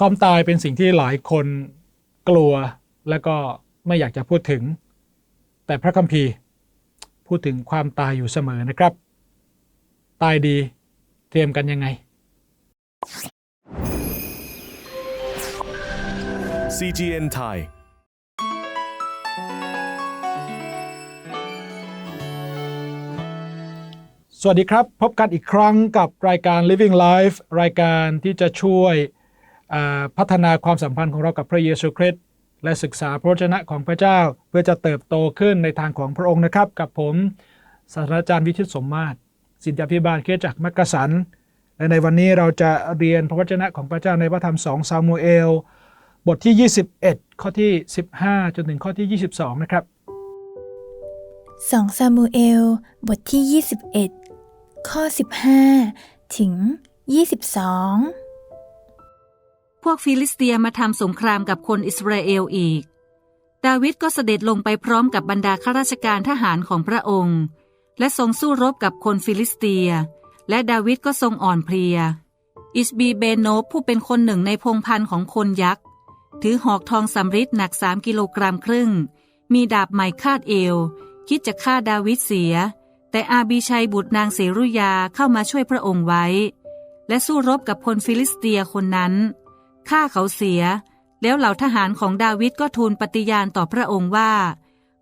ความตายเป็นสิ่งที่หลายคนกลัวและก็ไม่อยากจะพูดถึง แต่พระคัมภีร์พูดถึงความตายอยู่เสมอนะครับ ตายดีเตรียมกันยังไง CGN Thai สวัสดีครับ พบกันอีกครั้งกับรายการ Living Life รายการที่จะช่วยอ่า พัฒนาความสัมพันธ์ของเรากับพระเยซูคริสต์และศึกษาพระวจนะของพระเจ้าเพื่อจะเติบโตขึ้นในทางของพระองค์นะครับ กับผมศาสตราจารย์วิชิตสมมาตรสิทธิพิบาลเคจากมักกะสัน และในวันนี้เราจะเรียนพระวจนะของพระเจ้าในพระธรรม2ซามูเอล บทที่ 21 ข้อที่ 15 จนถึงข้อที่ 22 นะครับ2ซามูเอล บทที่ 21 ข้อ 15 ถึง 22 พวกฟิลิสเตียมาทำสงครามกับคนอิสราเอลอีก ดาวิดก็เสด็จลงไปพร้อมกับบรรดาข้าราชการทหารของพระองค์ และทรงสู้รบกับคนฟิลิสเตีย และดาวิดก็ทรงอ่อนเพลีย อิสบีเบโนบผู้เป็นคนหนึ่งในพงพันธ์ของคนยักษ์ ถือหอกทองสำริดหนักสามกิโลกรัมครึ่ง มีดาบใหม่คาดเอว คิดจะฆ่าดาวิดเสีย แต่อาบีชัยบุตรนางเสรุยาเข้ามาช่วยพระองค์ไว้ และสู้รบกับคนฟิลิสเตียคนนั้น ฆ่าเขาเสีย แล้วเหล่าทหารของดาวิดก็ทูลปฏิญาณต่อพระองค์ว่า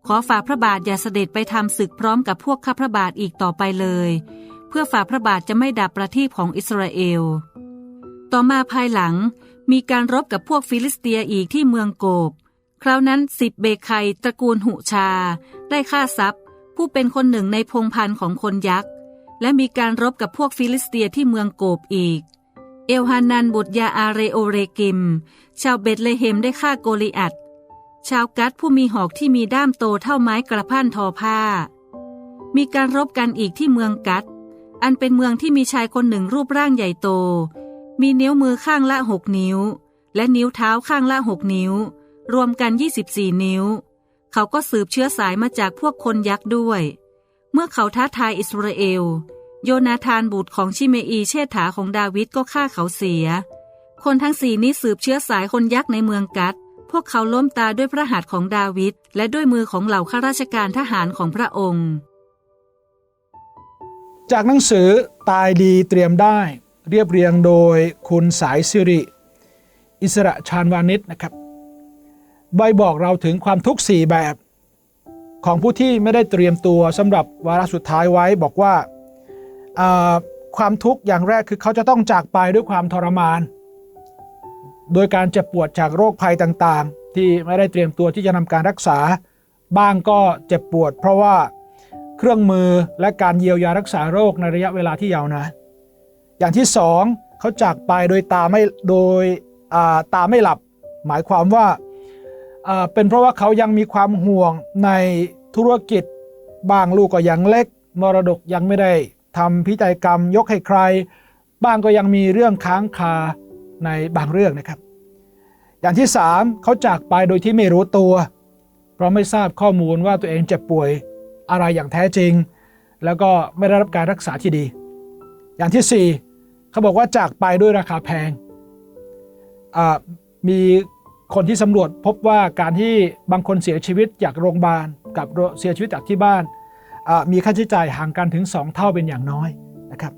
ขอฝ่าพระบาทอย่าเสด็จไปทำศึกพร้อมกับพวกข้าพระบาทอีกต่อไปเลย เพื่อฝ่าพระบาทจะไม่ดับประทีปของอิสราเอล ต่อมาภายหลังมีการรบกับพวกฟิลิสเตียอีกที่เมืองโกบ คราวนั้นสิบเบคไคตระกูลหุชา ได้ฆ่าทรัพย์ ผู้เป็นคนหนึ่งในพงพันธ์ของคนยักษ์ และมีการรบกับพวกฟิลิสเตียที่เมืองโกบอีก เอลฮานันบุตรยาอาเรโอเรกิม ชาวเบตเลเฮมได้ฆ่าโกลิอัตชาวกัดผู้มีหอกที่มีด้ามโตเท่าไม้กระพันทอผ้า มีการรบกันอีกที่เมืองกัด อันเป็นเมืองที่มีชายคนหนึ่งรูปร่างใหญ่โต มีนิ้วมือข้างละหกนิ้ว และนิ้วเท้าข้างละหกนิ้ว รวมกัน 24 นิ้ว เขาก็สืบเชื้อสายมาจากพวกคนยักษ์ด้วย เมื่อเขาท้าทายอิสราเอล โยนาธานบุตรของชิเมอีเชษฐาของดาวิดก็ฆ่าเขาเสีย คนทั้งสี่นี้สืบเชื้อสายคนยักษ์ในเมืองกัด พวกเขาล้มตาด้วยพระหัตถ์ของดาวิดและด้วยมือของเหล่าข้าราชการทหารของพระองค์ จากหนังสือตายดีเตรียมได้ เรียบเรียงโดยคุณสายสิริ อิสระชาญวานิชนะครับ ใบบอกเราถึงความทุกข์สี่แบบ ของผู้ที่ไม่ได้เตรียมตัวสำหรับวาระสุดท้ายไว้บอกว่า ความทุกข์อย่างแรกคือเขาจะต้องจากไปด้วยความทรมาน โดยการเจ็บปวดจากโรคภัยต่างๆ ที่ไม่ได้เตรียมตัวที่จะนำการรักษา บ้างก็เจ็บปวด เพราะว่าเครื่องมือและการเยียวยารักษาโรคในระยะเวลาที่ยาวนานอย่างที่สองเขาจากไปโดยตาไม่โดยาตาไม่หลับ หมายความว่าอ่าเป็นเพราะว่าเขายังมีความห่วงในธุรกิจบางลูกก็ยังเล็ก มรดกยังไม่ได้ ทำพิจัยกรรมยกให้ใคร บ้างก็ยังมีเรื่องค้างคาในบางเรื่องนะครับ อย่างที่สามเขาจากไปโดยที่ไม่รู้ตัว เพราะไม่ทราบข้อมูลว่าตัวเองเจ็บป่วยอะไรอย่างแท้จริง แล้วก็ไม่ได้รับการรักษาที่ดี อย่างที่สี่เขาบอกว่าจากไปด้วยราคาแพงมีคนที่สำรวจพบว่าการที่บางคนเสียชีวิตจากโรงพยาบาลกับเสียชีวิตจากที่บ้าน มีค่าใช้จ่ายห่างกันถึง 2 เท่าเป็นอย่างน้อยนะครับ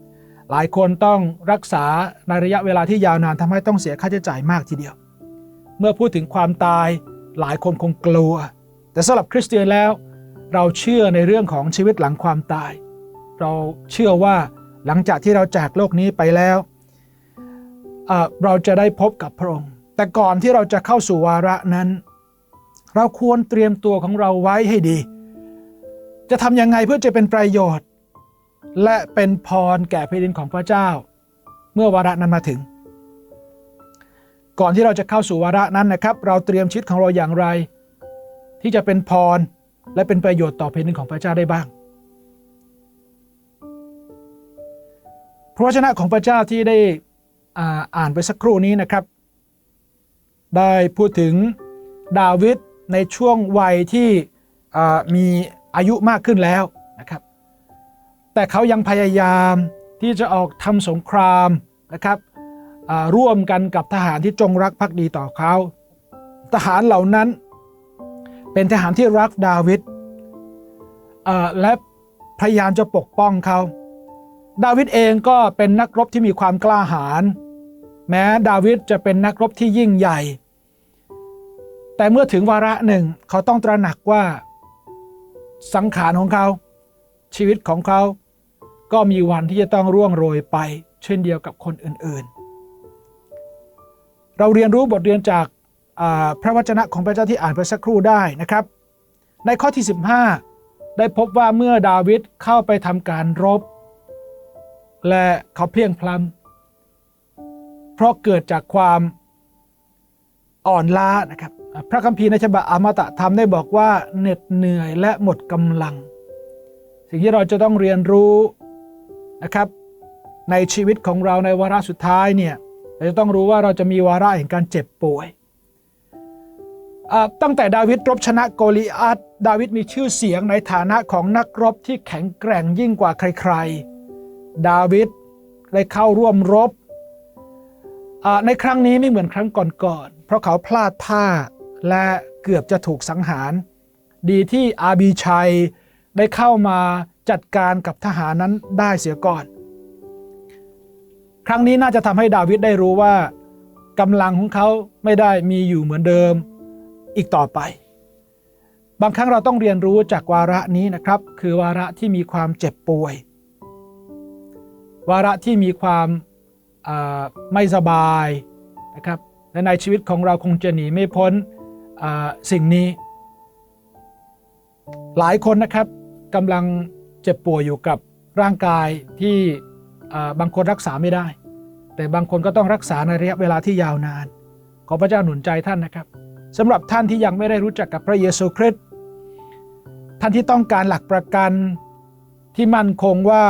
หลายคนต้องรักษาในระยะเวลาที่ยาวนานทำให้ต้องเสียค่าใช้จ่ายมากทีเดียว เมื่อพูดถึงความตายหลายคนคงกลัว แต่สำหรับคริสเตียนแล้ว เราเชื่อในเรื่องของชีวิตหลังความตาย เราเชื่อว่าหลังจากที่เราจากโลกนี้ไปแล้วเราจะได้พบกับพระองค์ แต่ก่อนที่เราจะเข้าสู่วาระนั้น เราควรเตรียมตัวของเราไว้ให้ดี จะทำยังไงเพื่อจะเป็นประโยชน์ และเป็นพรแก่แผ่นดินของพระเจ้า เมื่อวาระนั้นมาถึง ก่อนที่เราจะเข้าสู่วาระนั้นนะครับ เราเตรียมชีวิตของเราอย่างไร ที่จะเป็นพรและเป็นประโยชน์ต่อแผ่นดินของพระเจ้าได้บ้างพระวจนะของพระเจ้าที่ได้อ่าอานไปสักครู่นี้นะครับ ได้พูดถึงดาวิดในช่วงวัยที่มี อายุมากขึ้นแล้วนะครับ แต่เขายังพยายามที่จะออกทำสงครามนะครับร่วมกันกับทหารที่จงรักภักดีต่อเขา ทหารเหล่านั้นเป็นทหารที่รักดาวิดและพยายามจะปกป้องเขา ดาวิดเองก็เป็นนักรบที่มีความกล้าหาญแม้ดาวิดจะเป็นนักรบที่ยิ่งใหญ่ แต่เมื่อถึงวาระหนึ่งเขาต้องตระหนักว่า สังขารของเขา ชีวิตของเขาก็มีวันที่จะต้องร่วงโรยไป เช่นเดียวกับคนอื่นๆ เราเรียนรู้บทเรียนจากพระวจนะของพระเจ้าที่อ่านไปสักครู่ได้นะครับ ในข้อที่ 15 ได้พบว่าเมื่อดาวิดเข้าไปทำการรบ และเขาเพลียงพล้ำเพราะเกิดจากความ อ่อนล้านะครับพระคัมภีร์ในฉบับอมตะธรรมได้บอกว่าเหน็ดเหนื่อยและหมดกำลัง สิ่งที่เราจะต้องเรียนรู้นะครับ ในชีวิตของเราในวาระสุดท้ายเนี่ยเราจะต้องรู้ว่าเราจะมีวาระแห่งการเจ็บป่วยตั้งแต่ดาวิดรบชนะโกลิอัตดาวิดมีชื่อเสียงในฐานะของนักรบที่แข็งแกร่งยิ่งกว่าใครๆ ดาวิดได้เข้าร่วมรบในครั้งนี้ไม่เหมือนครั้งก่อนๆเพราะเขาพลาดท่าและเกือบจะถูกสังหาร ดีที่อาบีชัยได้เข้ามาจัดการกับทหารนั้นได้เสียก่อน ครั้งนี้น่าจะทำให้ดาวิดได้รู้ว่ากำลังของเขาไม่ได้มีอยู่เหมือนเดิมอีกต่อไป บางครั้งเราต้องเรียนรู้จากวาระนี้นะครับ คือวาระที่มีความเจ็บป่วย วาระที่มีความาไม่สบายนะครับ และในชีวิตของเราคงจะหนีไม่พ้นสิ่งนี้ หลายคนนะครับกำลังเจ็บป่วยอยู่กับร่างกายที่บางคนรักษาไม่ได้ แต่บางคนก็ต้องรักษาในระยะเวลาที่ยาวนาน ขอพระเจ้าหนุนใจท่านนะครับสำหรับท่านที่ยังไม่ได้รู้จักกับพระเยซูคริสต์ท่านที่ต้องการหลักประกันที่มั่นคงว่า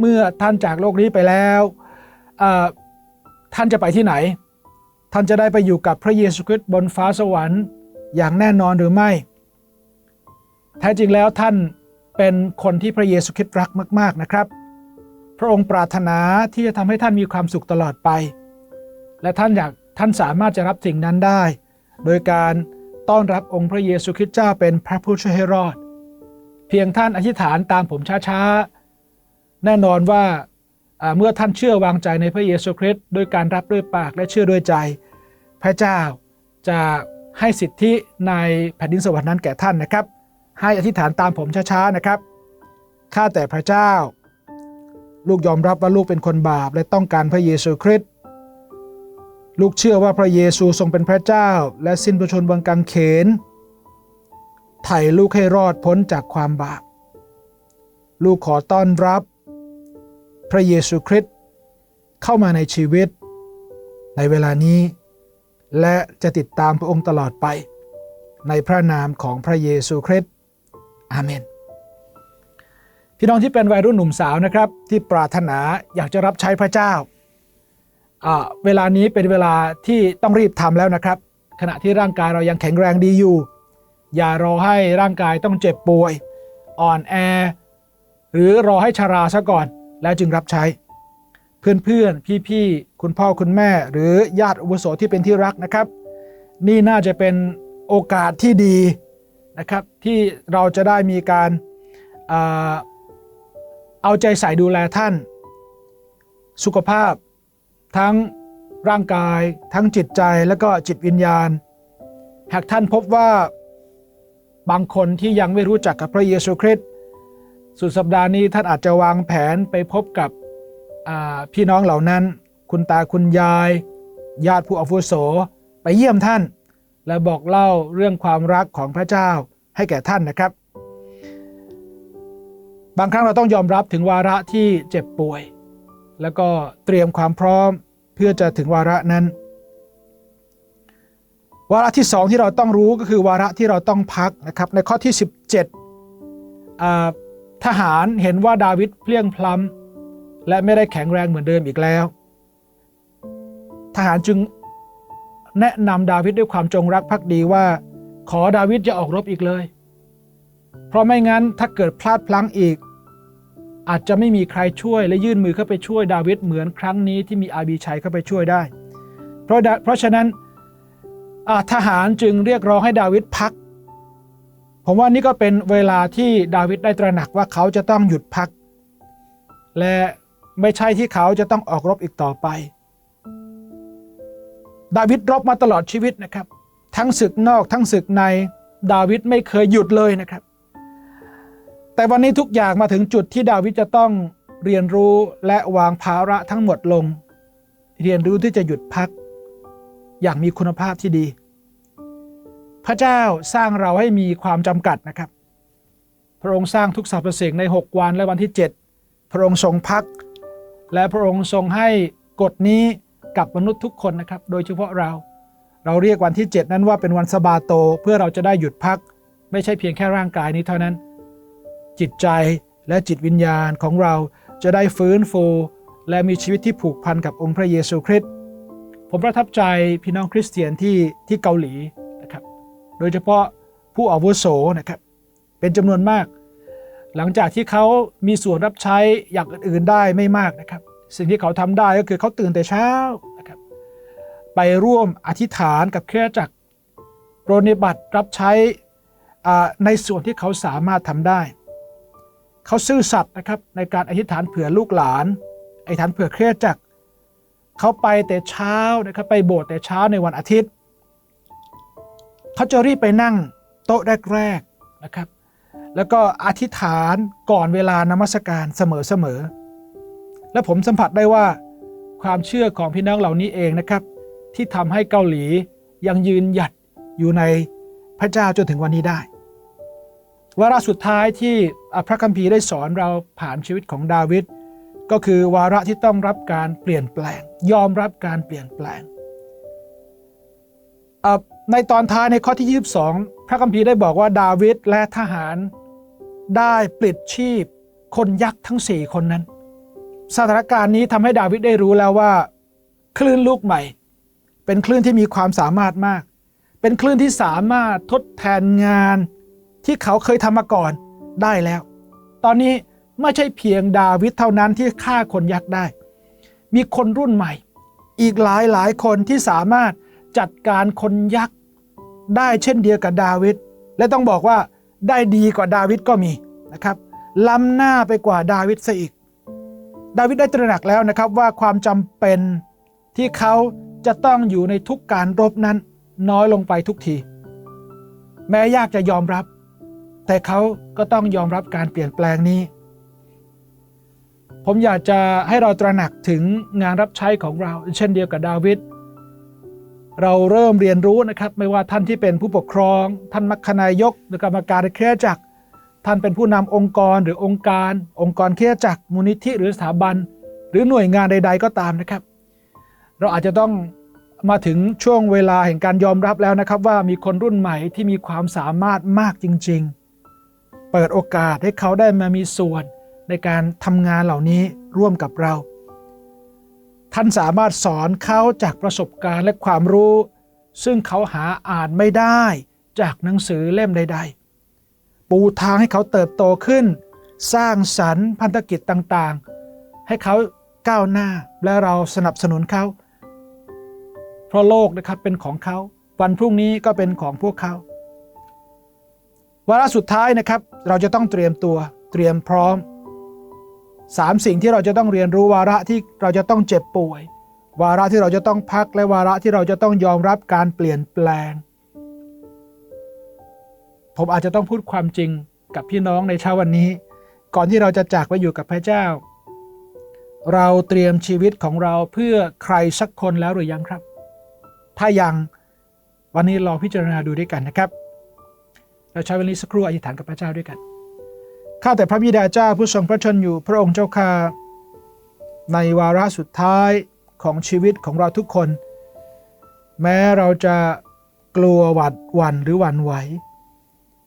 เมื่อท่านจากโลกนี้ไปแล้วท่านจะไปที่ไหน ท่านจะได้ไปอยู่กับพระเยซูคริสต์บนฟ้าสวรรค์อย่างแน่นอนหรือไม่ แท้จริงแล้วท่านเป็นคนที่พระเยซูคริสต์รักมาก ๆนะครับ พระองค์ปรารถนาที่จะทำให้ท่านมีความสุขตลอดไป และท่านอยากท่านสามารถจะรับสิ่งนั้นได้ โดยการต้อนรับองค์พระเยซูคริสต์เจ้าเป็นพระผู้ช่วยให้รอด เพียงท่านอธิษฐานตามผมช้าๆ แน่นอนว่า เมื่อท่านเชื่อวางใจในพระเยซูคริสต์ด้วยการรับด้วยปากและเชื่อด้วยใจ พระเจ้าจะให้สิทธิในแผ่นดินสวรรค์นั้นแก่ท่านนะครับ ให้อธิษฐานตามผมช้าๆนะครับข้าแต่พระเจ้า ลูกยอมรับว่าลูกเป็นคนบาปและต้องการพระเยซูคริสต์ลูกเชื่อว่าพระเยซูทรงเป็นพระเจ้า และสิ้นพระชนม์บนกางเขนไถ่ลูกให้รอดพ้นจากความบาป ลูกขอต้อนรับ พระเยซูคริสต์เข้ามาในชีวิต ในเวลานี้ และจะติดตามพระองค์ตลอดไป ในพระนามของพระเยซูคริสต์อาเมนพี่น้องที่เป็นวัยรุ่นหนุ่มสาวนะครับ ที่ปรารถนาอยากจะรับใช้พระเจ้า เวลานี้เป็นเวลาที่ต้องรีบทำแล้วนะครับ ขณะที่ร่างกายเรายังแข็งแรงดีอยู่ อย่ารอให้ร่างกายต้องเจ็บป่วย อ่อนแอ หรือรอให้ชาราซะก่อน แล้วจึงรับใช้ เพื่อนๆ พี่ๆ คุณพ่อคุณแม่ หรือญาติอุปโสที่เป็นที่รักนะครับ นี่น่าจะเป็นโอกาสที่ดีนะครับที่เราจะได้มีการเอาใจใส่ดูแลท่าน สุขภาพ ทั้งร่างกาย ทั้งจิตใจและก็จิตวิญญาณ หากท่านพบว่าบางคนที่ยังไม่รู้จักกับพระเยซูคริสต์ สุดสัปดาห์นี้ท่านอาจจะวางแผนไปพบกับพี่น้องเหล่านั้น คุณตาคุณยาย ญาติผู้อาวุโสไปเยี่ยมท่าน และบอกเล่าเรื่องความรักของพระเจ้าให้แก่ท่านนะครับ บางครั้งเราต้องยอมรับถึงวาระที่เจ็บป่วย แล้วก็เตรียมความพร้อมเพื่อจะถึงวาระนั้น วาระที่สองที่เราต้องรู้ก็คือวาระที่เราต้องพักนะครับในข้อที่ 17อ่า ทหารเห็นว่าดาวิดเพลียงพล้ำและไม่ได้แข็งแรงเหมือนเดิมอีกแล้ว ทหารจึงแนะนำดาวิดด้วยความจงรักภักดีว่า ขอดาวิดจะออกรบอีกเลย เพราะไม่งั้นถ้าเกิดพลาดพลั้งอีก อาจจะไม่มีใครช่วยและยื่นมือเข้าไปช่วยดาวิดเหมือนครั้งนี้ที่มีอาบีชัยเข้าไปช่วยได้ เพราะเพราะฉะนั้นทหารจึงเรียกร้องให้ดาวิดพัก ผมว่านี่ก็เป็นเวลาที่ดาวิดได้ตระหนักว่าเขาจะต้องหยุดพัก และไม่ใช่ที่เขาจะต้องออกรบอีกต่อไป ดาวิดรบมาตลอดชีวิตนะครับ ทั้งศึกนอกทั้งศึกในดาวิดไม่เคยหยุดเลยนะครับ แต่วันนี้ทุกอย่างมาถึงจุดที่ดาวิดจะต้องเรียนรู้และวางภาระทั้งหมดลง เรียนรู้ที่จะหยุดพัก อย่างมีคุณภาพที่ดี พระเจ้าสร้างเราให้มีความจำกัดนะครับ พระองค์สร้างทุกสรรพสิ่งใน 6 วันและวันที่ 7 พระองค์ทรงพัก และพระองค์ทรงให้กฎนี้กับมนุษย์ทุกคนนะครับ โดยเฉพาะเรา เราเรียกวันที่ 7 นั้นว่าเป็นวันสบาโตเพื่อเราจะได้หยุดพัก ไม่ใช่เพียงแค่ร่างกายนี้เท่านั้น จิตใจและจิตวิญญาณของเราจะได้ฟื้นฟูและมีชีวิตที่ผูกพันกับองค์พระเยซูคริสต์ผมประทับใจพี่น้องคริสเตียนที่ที่เกาหลี โดยเฉพาะผู้อาวุโสนะครับเป็นจำนวนมาก หลังจากที่เขามีส่วนรับใช้อย่างอื่นๆได้ไม่มากนะครับ สิ่งที่เขาทำได้ก็คือเขาตื่นแต่เช้านะครับไปร่วมอธิษฐานกับเครือจักรปรนิบัติรับใช้ในส่วนที่เขาสามารถทำได้ เขาซื่อสัตย์นะครับในการอธิษฐานเผื่อลูกหลานอธิษฐานเผื่อเครือจักรเขาไปแต่เช้านะครับไปโบสถ์แต่เช้าในวันอาทิตย์ เขาจะรีบไปนั่งโต๊ะแรกๆนะครับ แล้วก็อธิษฐานก่อนเวลานมัสการเสมอๆและผมสัมผัสได้ว่าความเชื่อของพี่น้องเหล่านี้เองนะครับ ที่ทำให้เกาหลียังยืนหยัดอยู่ในพระเจ้าจนถึงวันนี้ได้วาระสุดท้ายที่พระคัมภีร์ได้สอนเราผ่านชีวิตของดาวิดก็คือวาระที่ต้องรับการเปลี่ยนแปลง ยอมรับการเปลี่ยนแปลง ในตอนท้ายในข้อที่ 22 พระคัมภีร์ได้บอกว่าดาวิดและทหารได้ปลิดชีพคนยักษ์ทั้ง 4 คนนั้น สถานการณ์นี้ทำให้ดาวิดได้รู้แล้วว่า คลื่นลูกใหม่ เป็นคลื่นที่มีความสามารถมาก เป็นคลื่นที่สามารถทดแทนงานที่เขาเคยทำมาก่อนได้แล้ว ตอนนี้ไม่ใช่เพียงดาวิดเท่านั้นที่ฆ่าคนยักษ์ได้ มีคนรุ่นใหม่ อีกหลายหลายคนที่สามารถ จัดการคนยักษ์ได้เช่นเดียวกับดาวิดและต้องบอกว่าได้ดีกว่าดาวิดก็มีนะครับล้ำหน้าไปกว่าดาวิดซะอีก ดาวิดได้ตระหนักแล้วนะครับว่าความจำเป็นที่เขาจะต้องอยู่ในทุกการรบนั้นน้อยลงไปทุกที แม้ยากจะยอมรับ แต่เขาก็ต้องยอมรับการเปลี่ยนแปลงนี้ ผมอยากจะให้เราตระหนักถึงงานรับใช้ของเรา เช่นเดียวกับดาวิด เราเริ่มเรียนรู้นะครับ ไม่ว่าท่านที่เป็นผู้ปกครอง ท่านมัคคณายก หรือกรรมการเครือจักร ท่านเป็นผู้นำองค์กรหรือองค์การ องค์กรเครือจักรมูลนิธิหรือสถาบัน หรือหน่วยงานใด ๆ ก็ตามนะครับ เราอาจจะต้องมาถึงช่วงเวลาแห่งการยอมรับแล้วนะครับ ว่ามีคนรุ่นใหม่ที่มีความสามารถมากจริง ๆ เปิดโอกาสให้เขาได้มามีส่วนในการทำงานเหล่านี้ร่วมกับเรา ท่านสามารถสอนเขาจากประสบการณ์และความรู้ ซึ่งเขาหาอ่านไม่ได้จากหนังสือเล่มใด ๆ ปูทางให้เขาเติบโตขึ้น สร้างสรรค์พันธกิจต่างๆ ให้เขาก้าวหน้าและเราสนับสนุนเขาเพราะโลกนะครับเป็นของเขา วันพรุ่งนี้ก็เป็นของพวกเขาวาระสุดท้ายนะครับ เราจะต้องเตรียมตัวเตรียมพร้อม สามสิ่งที่เราจะต้องเรียนรู้วาระที่เราจะต้องเจ็บป่วย วาระที่เราจะต้องพักและวาระที่เราจะต้องยอมรับการเปลี่ยนแปลง ผมอาจจะต้องพูดความจริงกับพี่น้องในเช้าวันนี้ ก่อนที่เราจะจากไปอยู่กับพระเจ้า เราเตรียมชีวิตของเราเพื่อใครสักคนแล้วหรือยังครับ ถ้ายังวันนี้ลองพิจารณาดูด้วยกันนะครับ เราใช้เวลาสักครู่อธิษฐานกับพระเจ้าด้วยกัน ข้าแต่พระบิดาเจ้าผู้ทรงพระชนอยู่พระองค์เจ้าข้าในวาระสุดท้ายของชีวิตของเราทุกคน แม้เราจะกลัวหวาดหวั่นหรือหวั่นไหว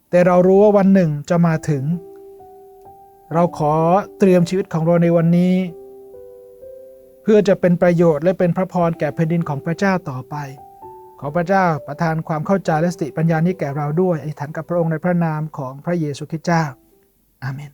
แต่เรารู้ว่าวันหนึ่งจะมาถึง เราขอเตรียมชีวิตของเราในวันนี้ เพื่อจะเป็นประโยชน์และเป็นพระพรแก่แผ่นดินของพระเจ้าต่อไป ขอพระเจ้าประทานความเข้าใจและสติปัญญานี้แก่เราด้วยอธิษฐานกับพระองค์ในพระนามของพระเยซูคริสต์เจ้า อาเมน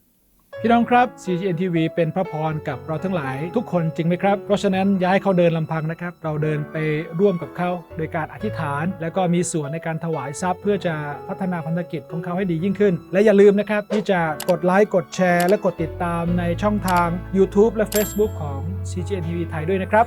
พี่น้องครับ CGN TV เป็นพระพรกับเราทั้งหลายทุกคนจริงไหมครับ เพราะฉะนั้นอย่าให้เขาเดินลำพังนะครับ เราเดินไปร่วมกับเขาโดยการอธิษฐาน และก็มีส่วนในการถวายทรัพย์ เพื่อจะพัฒนาพันธกิจของเขาให้ดียิ่งขึ้น และอย่าลืมนะครับที่จะกดไลค์กดแชร์ และกดติดตามในช่องทาง YouTube และ Facebook ของ CGN TV ไทยด้วยนะครับ